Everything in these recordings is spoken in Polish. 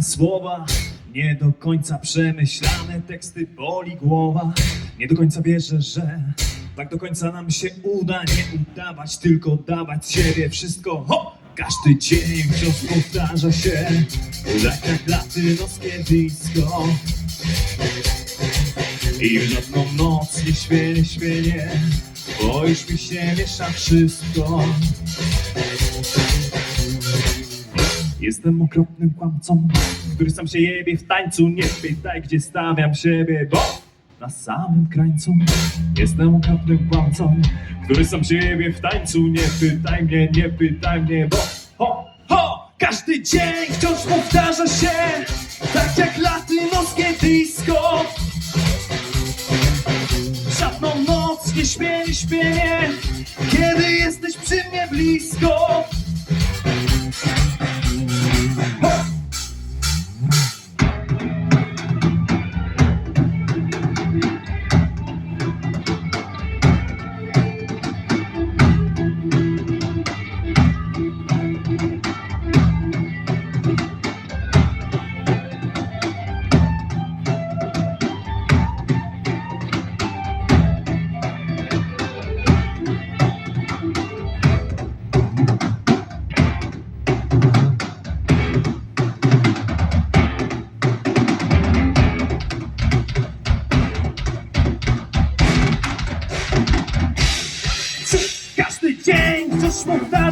Słowa nie do końca przemyślane, teksty boli głowa. Nie do końca wierzę, że tak do końca nam się uda. Nie udawać, tylko dawać siebie wszystko. Ho! Każdy dzień wciąż powtarza się, tak jak latynoskie disco. I w żadną noc nie śpię, nie, bo już mi się miesza wszystko. Jestem okropnym kłamcą, który sam się jebie w tańcu. Nie pytaj, gdzie stawiam siebie, bo na samym krańcu. Jestem okropnym kłamcą, który sam się jebie w tańcu. Nie pytaj mnie, nie pytaj mnie, bo ho, ho! Każdy dzień wciąż powtarza się, tak jak latynoskie disco. Żadną noc nie śpię, nie, kiedy jesteś przy mnie blisko. Thank you.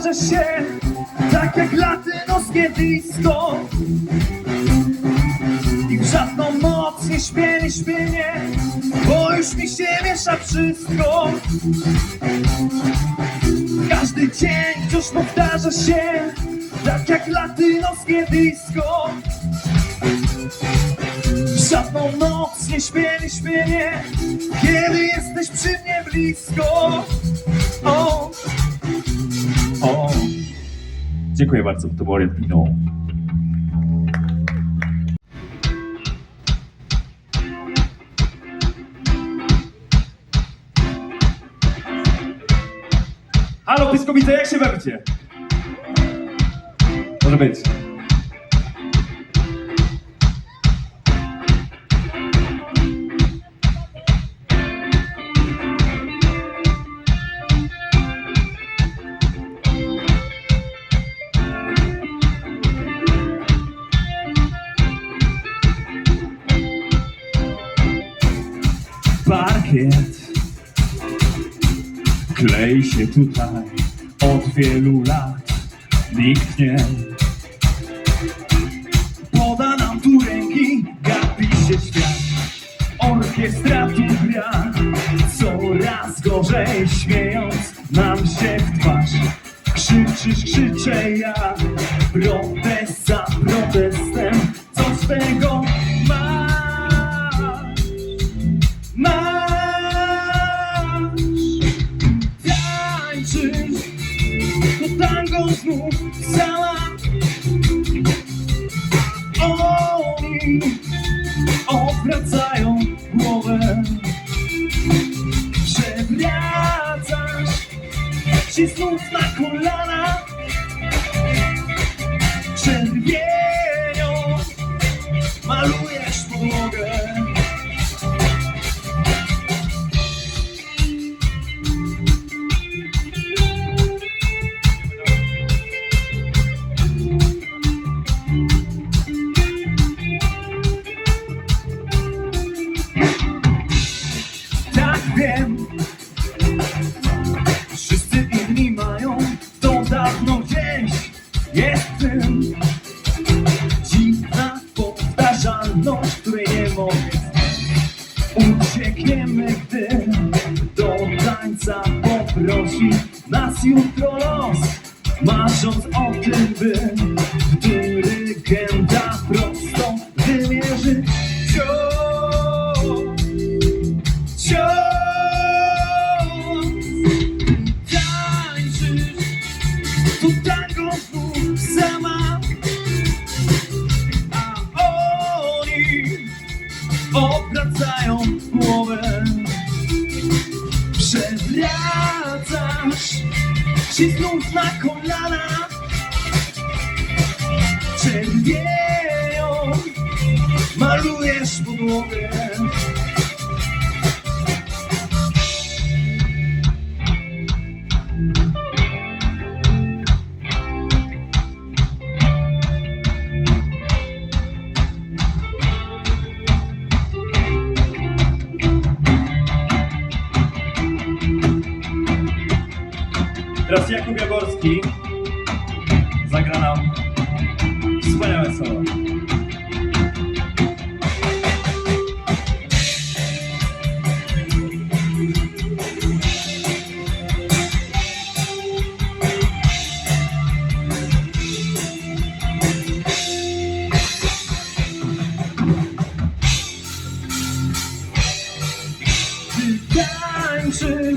Się Tak jak latynoskie disco. I w żadną noc nie śpię, nie Bo już mi się miesza wszystko. Każdy dzień wciąż powtarza się Tak jak latynoskie disco. W żadną noc nie śpię, nie Kiedy jesteś przy mnie blisko. O, o Dziękuję bardzo, to było Red Pino. Halo, Pyskowice, jak się bawicie? Może być. Się tutaj od wielu lat. Nikt nie poda nam tu ręki, gapi się świat. Orkiestra tu gra, coraz gorzej śmiejąc nam się w twarz. Krzyczysz, krzyczę ja, protest za protestem, co z znów Oni głowę. Przewracasz się znów na kolana nas jutro los Marząc o tym, by w masz? Się znów na kolana? Czerwieją, malujesz podłogę? Teraz Jakub Jaworski zagra nam wspaniałe solo. Tańczy,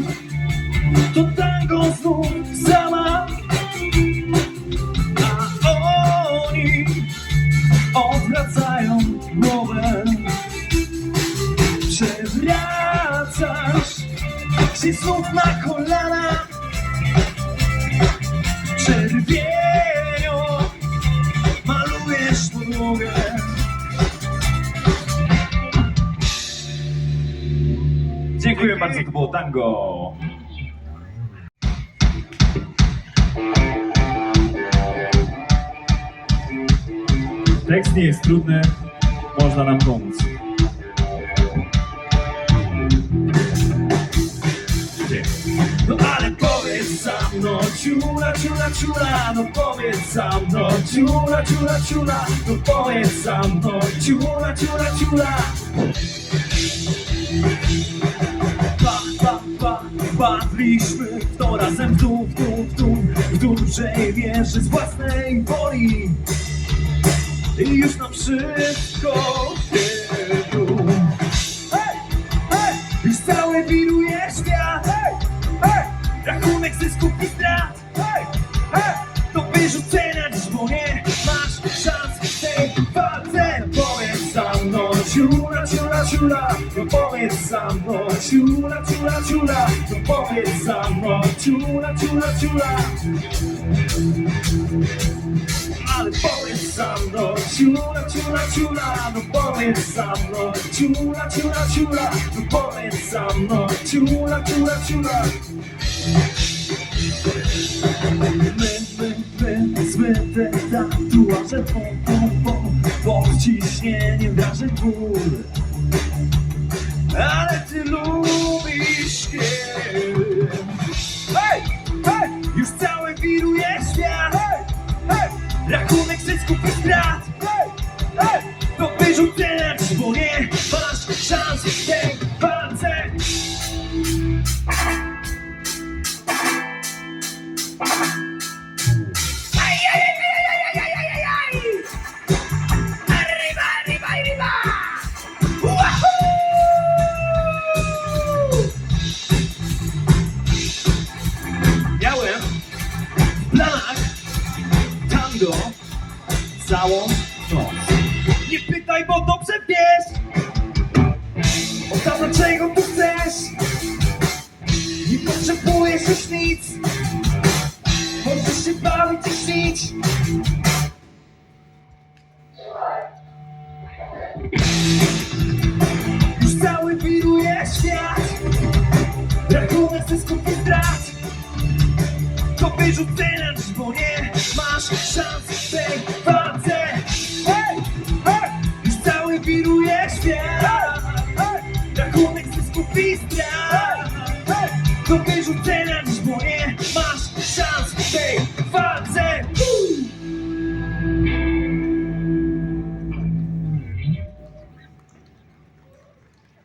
Bardzo, to było tango. Tekst nie jest trudny, można nam pomóc. No ale powiedz za mną, ciula, ciula, ciula, no powiedz za mną, ciula, ciula, ciula, no powiedz za mną, ciula, ciula, ciula. Pa, padliśmy w to razem w dół, w dół, w dół, w dużej wieży z własnej woli. I już nam wszystko wielu. Hej, hej, już cały wiruje świat. Hej, hej, rachunek zysków i strat. Ciula. No powiedz za mną, ciula, ciula, ciula. No powiedz za mną, ciula, ciula, ciula. Ale powiedz za mną, ciula, ciula, ciula, no powiedz za mną, ciula, ciula, ciula, no powiedz za mną, ciula, ciula, ciula. My, my, my, zbyte tatuaże, pum, pum, pum, pod ciśnieniem draży ból. Ale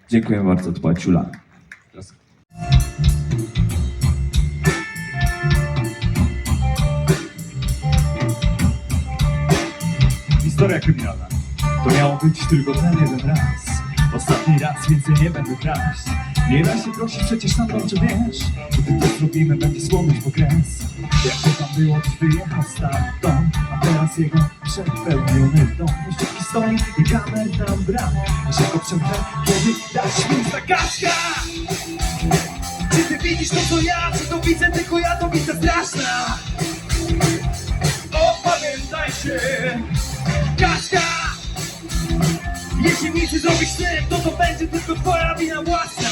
Dziękuję bardzo, to była. Historia kryminalna. To miało być tylko ten jeden raz. Ostatni raz więcej nie będę kraść. Nie da się prosić, przecież sam dobrze wiesz. Gdy to zrobimy, będzie słonąć po kres. Jak to tam było, to wyjechał stamtąd. Teraz jego przepełniony dom. Jeszcze stoi i kamer tam brak. Że go przemknę, kiedy dasz mi zagaśka. Czy ty widzisz to, co ja? Czy to widzę tylko ja? To widzę straszna. Opamiętaj się, Kaśka! Jeśli nic nie zrobisz ty, to to będzie tylko twoja wina Własna!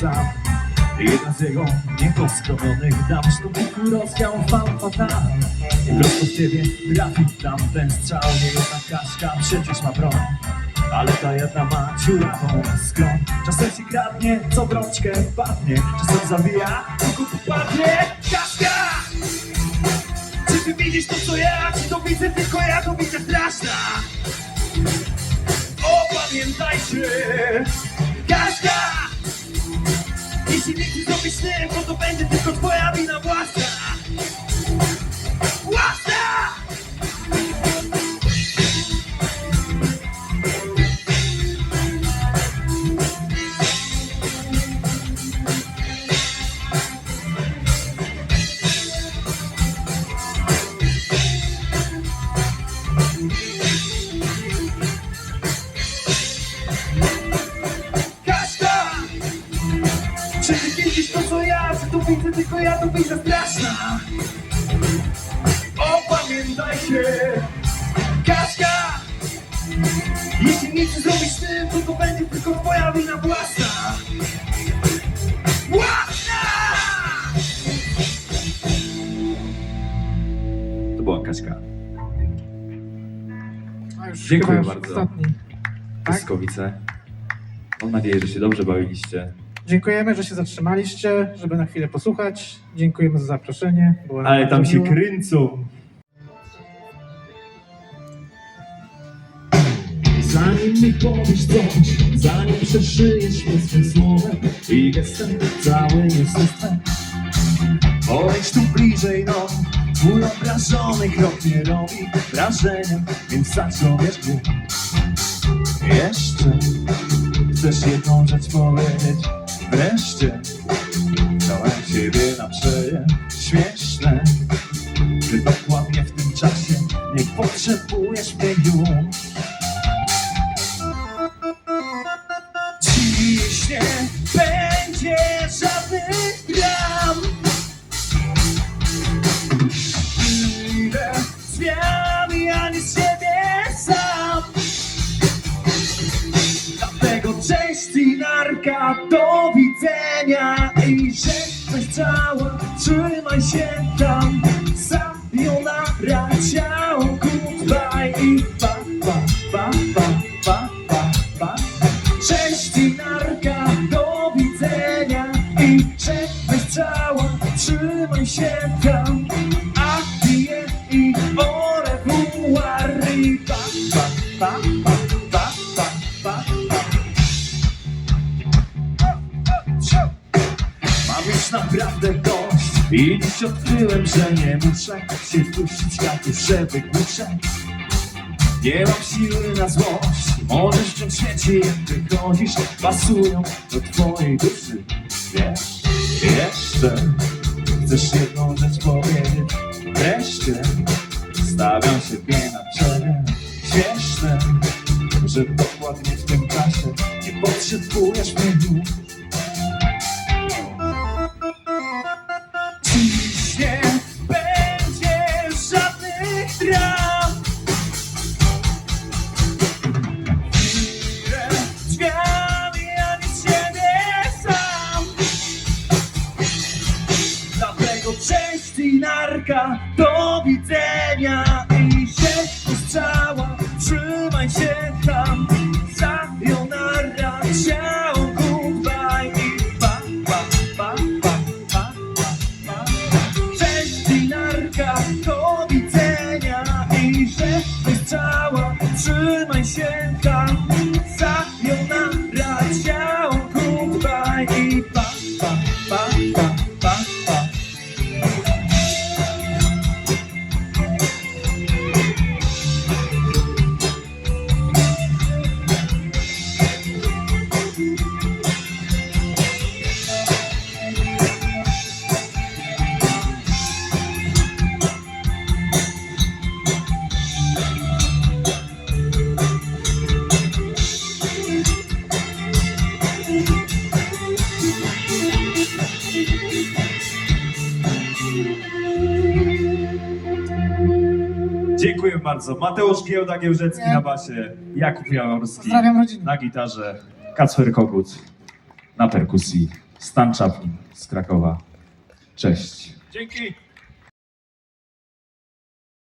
Sam Jedna z jego nieposkromionych dam Sztuku rozdział fał fatal I prosto w ciebie trafi tam ten strzał Nie jedna Kaśka przecież ma broń ale ta jedna ma dziurawą skron Czasem ci kradnie, co brączkę padnie Czasem zabija, kuku padnie Kaśka! Czy ty widzisz to co ja? Czy to widzę tylko ja? To widzę straszna Opamiętajcie Kaśka! Nic nie zrobisz ty, będzie tylko twoja wina własna Własna! To była Kaśka A już Dziękuję chyba już bardzo. Ostatni. Tak? Pyskowice Mam nadzieję, że się dobrze bawiliście Dziękujemy, że się zatrzymaliście, żeby na chwilę posłuchać. Dziękujemy za zaproszenie. Było nam Ale bardzo tam się miło. kręcą Zanim mi powiesz coś, zanim przeszyjesz mnie swym słowem i gestem cały twem. Podejdź tu bliżej, no, twój obrażony krok nie robi wrażenia, więc zaciągniesz mnie. Jeszcze chcesz jedną rzecz powiedzieć, wreszcie dałem ciebie na przeje, śmieszne, że dokładnie w tym czasie nie potrzebujesz mnie już. Do widzenia I że coś cała, trzymaj się tam. Sayonara, ciao, goodbye I pa, pa, pa, pa, pa, pa, pa. Cześć i I dziś odkryłem, że nie muszę się puścić jak żeby głuszę nie mam siły na złość Możesz wziąć świecie jak wychodzisz Pasują do twojej duszy. Wiesz, jeszcze Chcesz jedną rzecz powiedzieć? Wreszcie Stawiam siebie na przemian Śmieszne Że dokładnie w tym czasie Nie potrzebujesz mnie do widzenia I się strzała, trzymaj się tam. Sayonara, ciao, goodbye I pa, pa, pa, pa, pa, pa, pa. Cześć i narka, do widzenia I że cała, trzymaj się tam bardzo. Mateusz Giełda Giełżecki Nie. na basie, Jakub Jaworski Pozdrawiam rodzinę. na gitarze, Kacper Kogut na perkusji, Stan Chaplin z Krakowa. Cześć. Dzięki.